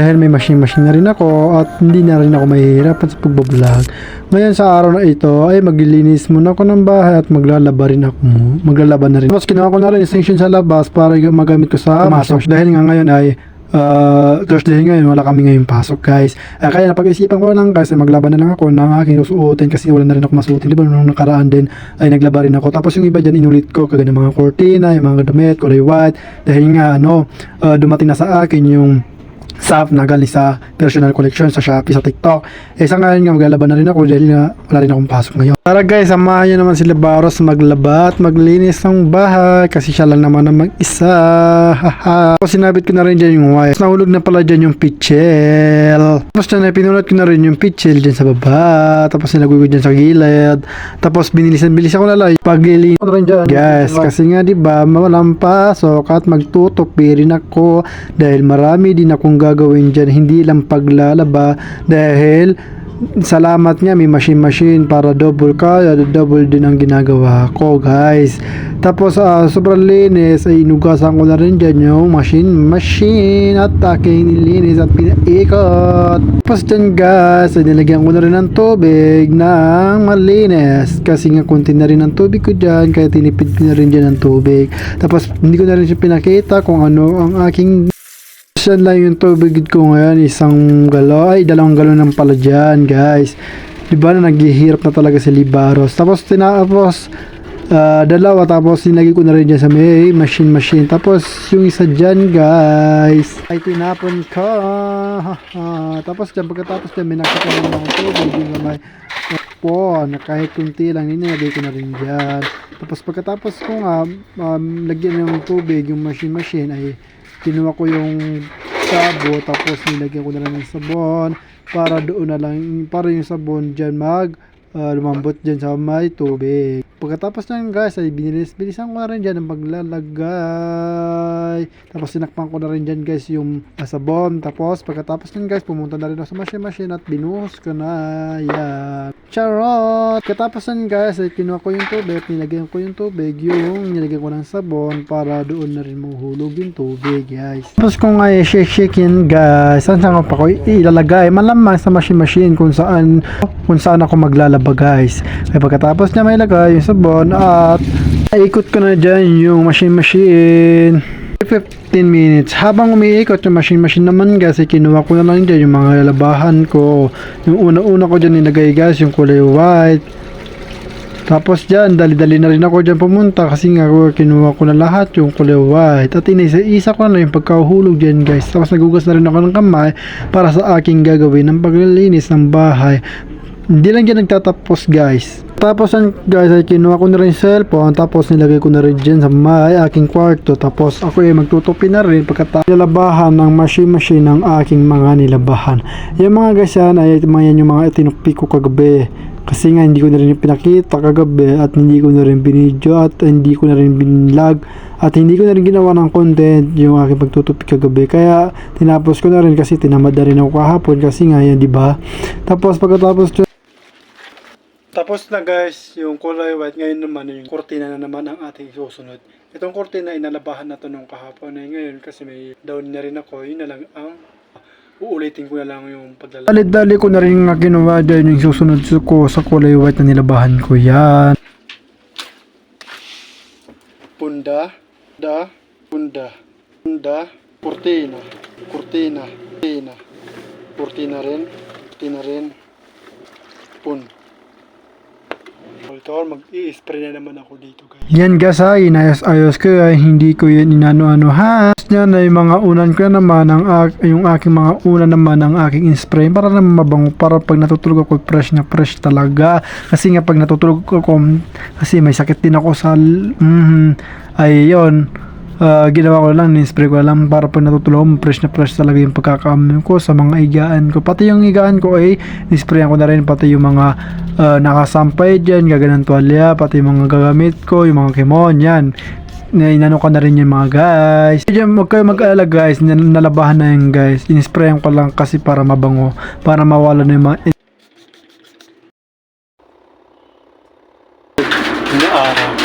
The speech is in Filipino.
Dahil may machine-machine na rin ako at hindi na rin ako mahihirapan sa pagbablog. Ngayon sa araw na ito ay maglilinis muna ako ng bahay at maglalaba rin ako. Maglalaba na rin. Tapos kinuha ko na rin extension sa labas para magamit ko sa masok. Dahil nga ngayon ay uh, Thursday ngayon, wala kami ngayon pasok guys. Ah, kaya napag-isipan ko lang guys, maglaban na lang ako ng aking susuotin kasi wala na rin ako masuotin. Di ba nung nakaraan din ay naglaba rin ako. Tapos yung iba dyan inulit ko kagaya ng mga cortina, yung mga damit, kulay white. Dahil nga ano, ah, dumating na sa akin yung SAF na galing sa personal collection sa Shopee, sa TikTok. Eh sa ngayon nga maglalaban na rin ako dahil nga wala rin akong pasok ngayon. Tara guys, samahan nyo naman sila Baros maglaba at maglinis ng bahay kasi siya lang naman ang mag-isa. Tapos sinabit ko na rin dyan yung wire. Nahulog na pala dyan yung pitchel. Tapos dyan ay pinulot ko na rin yung pitchel dyan sa baba. Tapos nilagay ko dyan sa gilid. Tapos binilisan-bilis ako na lang. Paglilinis ko rin dyan. Guys, kasi nga di ba walang pasok at magtutupi rin ako dahil marami din akong gagawin dyan. Hindi lang paglalaba dahil salamat nga may machine-machine para double kaya double din ang ginagawa ko guys. Tapos ah, sobrang linis ay inugasan ko na rin dyan yung machine-machine at aking nilinis at pinaikot. Tapos dyan guys ay nilagyan ko na rin ng tubig ng malinis. Kasi nga kunti na rin ang tubig ko dyan kaya tinipid ko na rin dyan ng tubig. Tapos hindi ko na rin siya pinakita kung ano ang aking Saan lang yung tubig ko ngayon, isang galo, ay dalawang galon ng pala dyan, guys. Di ba na naghihirap na talaga si Libaros. Tapos tinapos, ah, dalawa, tapos sinagi ko na rin dyan sa may machine machine. Tapos yung isa dyan, guys, ay tinapon ko. tapos dyan, pagkatapos dyan, may nakakaroon ng tubig, yung may po na kahit kunti lang ninilagay ko na rin dyan. Tapos pagkatapos ko nga um, lagyan ng tubig yung machine machine ay kinuha ko yung sabo tapos nilagyan ko na lang ng sabon para doon na lang para yung sabon dyan mag ah, lumambot dyan sa may tubig. Pagkatapos nyan guys ay binilis bilisan ko na rin dyan ang paglalagay. Tapos sinakpan ko na rin dyan guys yung sabon. Tapos pagkatapos nyan guys pumunta na rin ako sa machine machine at binuhos ko na yan. Charot! Pagkatapos nyan guys ay kinuha ko yung tubig, nilagyan ko yung tubig, yung nilagyan ko ng sabon para doon na rin mahulog yung tubig guys. Tapos kung ay shake shake yan guys, saan saan ko pa ko ilalagay? Malamang sa machine machine kung saan kung saan ako maglalaba guys. Kaya pagkatapos niya may lagay yung sabon at ikot ko na dyan yung machine machine. 15 minutes. Habang umiikot yung machine-machine naman guys, ay kinuha ko na lang dyan yung mga labahan ko. Yung una-una ko dyan nilagay guys, yung kulay white. Tapos dyan, dali-dali na rin ako dyan pumunta kasi nga kinuha ko na lahat yung kulay white. At inisa-isa ko na yung pagkahulog dyan guys. Tapos nagugas na rin ako ng kamay para sa aking gagawin ng paglilinis ng bahay. Hindi lang dyan nagtatapos guys. Tapos guys ay kinuha ko na rin cellphone tapos nilagay ko na rin dyan sa may aking kwarto tapos ako ay magtutupi na rin pagkatapos nilabahan ng machine machine ng aking mga nilabahan. Yung mga guys yan ay mga yan yung mga itinukpi ko kagabi kasi nga hindi ko na rin pinakita kagabi at hindi ko na rin binidyo at hindi ko na rin binlog at hindi ko na rin ginawa ng content yung aking pagtutupi kagabi kaya tinapos ko na rin kasi tinamad na rin ako kahapon kasi nga yan di ba tapos pagkatapos tapos na guys, yung kulay white, ngayon naman yung kurtina na naman ang ating susunod. Itong kurtina, inalabahan na to nung kahapon ay ngayon kasi may down na rin ako, yun na lang ang uulitin ko na lang yung paglalagay. Dali-dali ko na rin nga ginawa dyan yung susunod ko sa kulay white na nilabahan ko yan. Punda, da, punda, punda, kurtina, kurtina, kurtina, kurtina rin, kurtina rin, pun. Ito, mag-i-spray na naman ako dito guys. Yan guys ha, inayos-ayos ko ay hindi ko yan inano-ano ha. Yan ay mga unan ko na naman ang yung aking mga unan naman ang aking spray para naman mabango para pag natutulog ako fresh na fresh talaga. Kasi nga pag natutulog ako kasi may sakit din ako sa mhm, ay yon Ah, ginawa ko lang, ni-spray ko lang para pag natutulog fresh na fresh talaga yung pagkakaamim ko sa mga igaan ko. Pati yung igaan ko ay nisprayan ko na rin pati yung mga ah, nakasampay dyan, gaganan tuwalya, pati yung mga gagamit ko, yung mga kimon, yan. Na inano ko na rin yung mga guys. Diyan, huwag kayo mag-alala guys, Nal- nalabahan na yun guys. Inisprayan ko lang kasi para mabango, para mawala na yung mga araw.